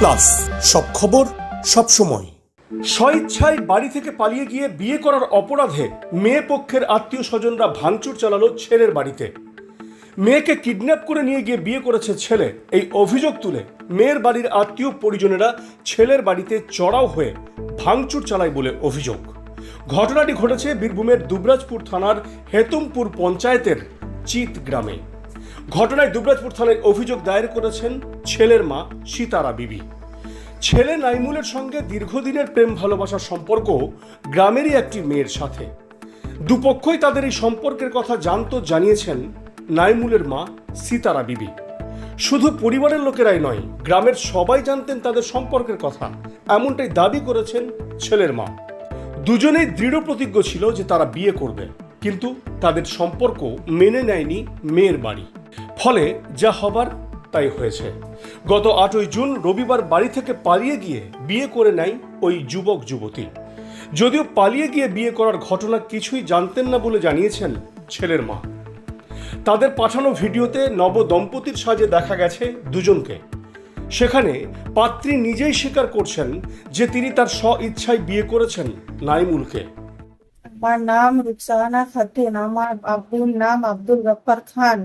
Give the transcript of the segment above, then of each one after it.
Plus, সব খবর, সব সময়। স্বইচ্ছায় বাড়ি থেকে পালিয়ে গিয়ে বিয়ে করার অপরাধে মেয়ে পক্ষের আত্মীয় স্বজনরা ভাঙচুর চালালো ছেলের বাড়িতে। মেয়েকে কিডন্যাপ করে নিয়ে গিয়ে বিয়ে করেছে ছেলে। এই অভিযোগ তুলে মেয়ের বাড়ির আত্মীয় পরিজনেরা ছেলের বাড়িতে চড়াও হয়ে ভাঙচুর চালায় বলে অভিযোগ। ঘটনাটি ঘটেছে বীরভূমের দুবরাজপুর থানার হেতুমপুর পঞ্চায়েতের চিত গ্রামে। ঘটনায় দুবরাজপুর থানায় অভিযোগ দায়ের করেছেন ছেলের মা সীতারা বিবি। ছেলে নাইমুলের সঙ্গে দীর্ঘদিনের প্রেম ভালোবাসার সম্পর্ক গ্রামেরই একটি মেয়ের সাথে। দুপক্ষই তাদের এই সম্পর্কের কথা জানতো, জানিয়েছেন নাইমুলের মা সীতারা বিবি। শুধু পরিবারের লোকেরাই নয়, গ্রামের সবাই জানতেন তাদের সম্পর্কের কথা। এমনটাই দাবি করেছেন ছেলের মা। দুজনেই দৃঢ় প্রতিজ্ঞ ছিল যে তারা বিয়ে করবে, কিন্তু তাদের সম্পর্ক মেনে নেয়নি মেয়ের বাড়ি। ফলে যা হবার তাই হয়েছে। গত আটই জুন রবিবার বাড়ি থেকে পালিয়ে গিয়ে বিয়ে করে নেয় ওই যুবক যুবতী। যদিও পালিয়ে গিয়ে বিয়ে করার ঘটনা কিছুই জানতেন না বলে জানিয়েছেন ছেলের মা। তাদের পাঠানো ভিডিওতে নব দম্পতির সাজে দেখা গেছে দুজনকে। সেখানে পাত্রী নিজেই স্বীকার করছেন যে তিনি তার স্ব ইচ্ছায় বিয়ে করেছেন নাইমুলকে। আমার নাম রুকসানা খাতুন, আমার আব্বুর নাম আব্দুল গফর খান।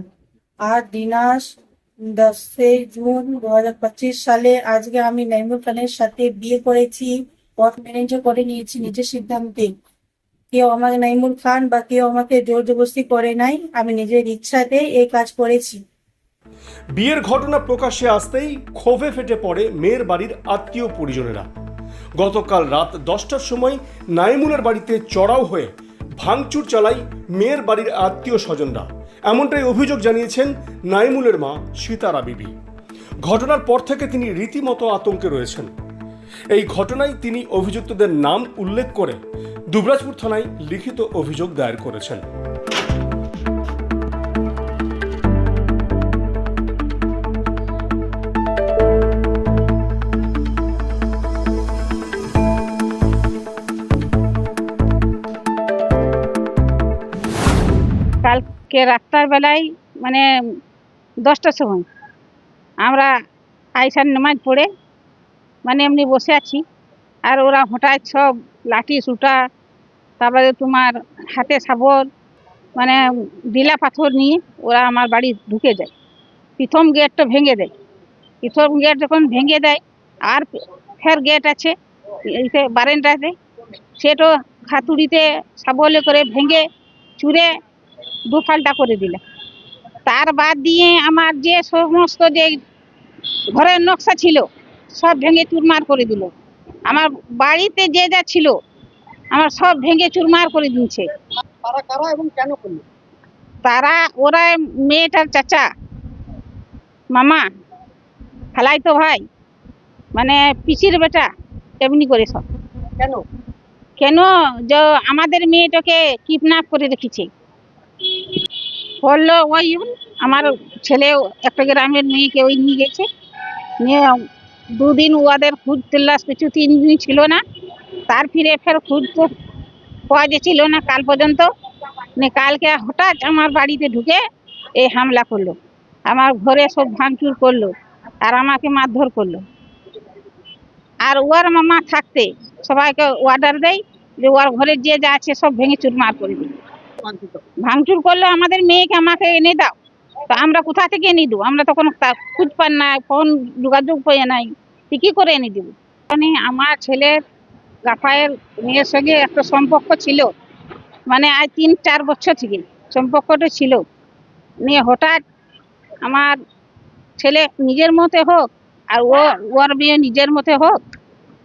আর দিনাস দশে জুন দু হাজার পঁচিশ সালে আজকে আমি নাইমুল খানের সাথে বিয়ে করেছি, পথ ম্যানেজও করে নিয়েছি নিজের সিদ্ধান্তে। কেউ আমাকে নাইমুল খান বা কেউ আমাকে জোর জবরদস্তি করে নাই, আমি নিজের ইচ্ছাতে এই কাজ করেছি। বিয়ের ঘটনা প্রকাশ্যে আসতেই ক্ষোভে ফেটে পড়ে মেয়ের বাড়ির আত্মীয় পরিজনেরা। গতকাল রাত দশটার সময় নাইমুলের বাড়িতে চড়াও হয়ে ভাঙচুর চালায় মেয়ের বাড়ির আত্মীয় স্বজনরা। এমনটাই অভিযোগ জানিয়েছেন নাইমুলের মা সীতারা বিবি। ঘটনার পর থেকে তিনি রীতিমতো আতঙ্কে রয়েছেন। এই ঘটনায় তিনি অভিযুক্তদের নাম উল্লেখ করে দুবরাজপুর থানায় লিখিত অভিযোগ দায়ের করেছেন। কালকে রাত্রার বেলায় মানে দশটার সময় আমরা আইসার নামাজ পড়ে মানে এমনি বসে আছি। আর ওরা হঠাৎ সব লাঠি সুটা তারপরে তোমার হাতে সাবর মানে ডিলা পাথর নিয়ে ওরা আমার বাড়ি ঢুকে যায়। প্রথম গেটটা ভেঙে দেয়। প্রথম গেট যখন ভেঙে দেয়, আর ফের গেট আছে, এইতে বারেন্দাতে। সেটা হাতুড়িতে সাবলে করে ভেঙে চুরে দু ফাল্টা করে দিলে। তার বাদ দিয়ে আমার যে সমস্ত যে ঘরের নকশা ছিল সব ভেঙে চুরমার করে দিল। আমার বাড়িতে যে যা ছিল আমার সব ভেঙে চুরমার করে দিয়েছে। তারা কারা এবং কেন করল? তারা ওরা মেয়েটার চাচা মামা খালাই তো ভাই মানে পিসির বেটা এমনি করে সব। কেন? কেন? যে আমাদের মেয়েটাকে কিডন্যাপ করে রেখেছে। বলল, ওই আমার ছেলে একটা গ্রামের মেয়েকে ওই নিয়ে গেছে। নিয়ে দুদিন ওদের খুঁজ তল্লাশ কিছু তিন দিন ছিল না। তার ফিরে ফের খুঁজ তো পাওয়া যাচ্ছিল না কাল পর্যন্ত। কালকে হঠাৎ আমার বাড়িতে ঢুকে এই হামলা করল। আমার ঘরে সব ভাঙচুর করল আর আমাকে মারধর করল। আর ওর মামা থাকতে সবাইকে অর্ডার দেয় যে ওর ঘরে যে যা আছে সব ভেঙে চুরমার করে মানচিত ভাঙচুর করল আমাদের মেয়েকে আমাকে এনে দাও। তো আমরা কোথা থেকে এনে দেবো? আমরা তখন খুঁজ পান না, ফোন যোগাযোগ পেয়ে নাই। তো কি করে এনে দেবো? মানে আমার ছেলের রাফায়ের মেয়ের সঙ্গে একটা সম্পর্ক ছিল। মানে আজ তিন, চার বছর থেকে সম্পর্কটা ছিল। নিয়ে হঠাৎ আমার ছেলে নিজের মতে হোক আর ও, ওর মেয়ে নিজের মতে হোক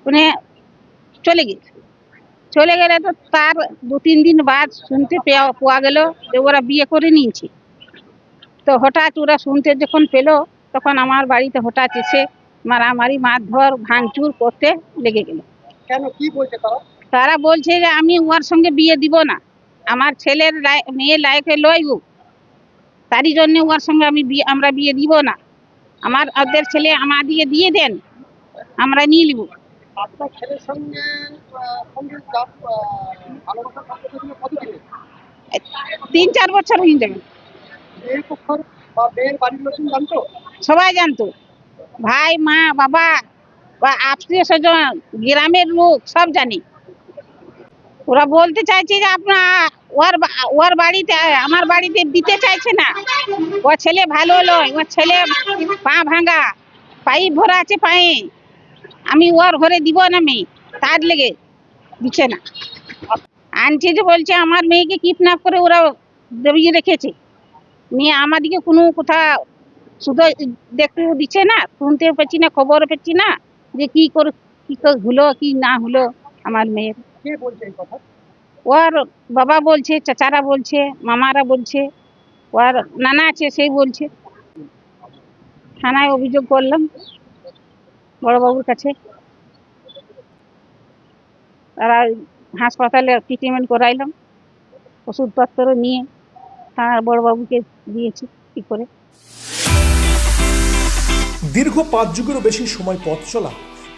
মানে চলে গেছে। চলে গেলে তো তার দু তিন দিন বাদ শুনতে পেয়া- পাওয়া গেল যে ওরা বিয়ে করে নিয়েছে। তো হঠাৎ ওরা শুনতে যখন পেল তখন আমার বাড়িতে হঠাৎ এসে মারামারি মারধর ভাঙচুর করতে লেগে গেল। কেন? কি বলছে তারা? তারা বলছে যে আমি ওর সঙ্গে বিয়ে দিব না। আমার ছেলের লাই- মেয়ের লাইফে লইব তারই জন্য ওর সঙ্গে আমি বিয়ে আমরা বিয়ে দিব না। আমার ওদের ছেলে আমার দিয়ে দিয়ে দেন। আমরা নিয়ে নিব। আপনার ছেলের সঙ্গে ভালোবাসার সম্পর্ক ছিল কতদিনের তিন চার বছর হয়ে যাবে। মেয়ের পক্ষের বা মেয়ের বাড়ির লোকজন জানতো? সবাই জানতো। ভাই মা বাবা বা আত্মীয় স্বজন গ্রামের লোক সব জানে। ওরা বলতে চাইছে যে আপনার ওর ওর বাড়িতে আমার বাড়িতে দিতে চাইছে না। ওর ছেলে ভালো নয় ওর ছেলে পা ভাঙা পাইপ ভরা আছে পায়ে। আমি ওর ঘরে দিব না মেয়ে? তার লেগে দিচ্ছে না। আনছে যে বলছে আমার মেয়েকে কিডন্যাপ করে ওরা দবিয়ে রেখেছে। নিয়ে আমাদেরকে কোনো কোথা শুধু দেখতে দিচ্ছে না শুনতে পাচ্ছি না খবর পাচ্ছি না যে কি করে কি হলো কি না হলো আমার মেয়ের। ওর বাবা বলছে চাচারা বলছে মামারা বলছে ওর নানা আছে সেই বলছে। থানায় অভিযোগ করলাম। বড়বাবুর কাছে। তারা হাসপাতালে ট্রিটমেন্ট করাইলাম ওষুধপত্র নিয়ে থানার বড়বাবুকে দিয়েছি কী করে। দীর্ঘ পাঁচ যুগেরও বেশি সময় পথ চলা,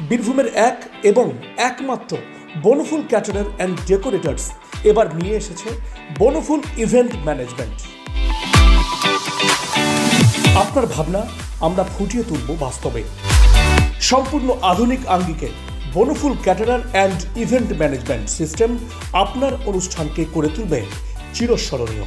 বীরভূমের এক এবং একমাত্র বনফুল ক্যাটারার অ্যান্ড ডেকোরেটার্স এবার নিয়ে এসেছে বনফুল ইভেন্ট ম্যানেজমেন্ট আপনার ভাবনা আমরা ফুটিয়ে তুলব বাস্তবে। সম্পূর্ণ আধুনিক আঙ্গিকে Bonphul caterer and event management system আপনার অনুষ্ঠানকে করে তুলবে চিরস্মরণীয়।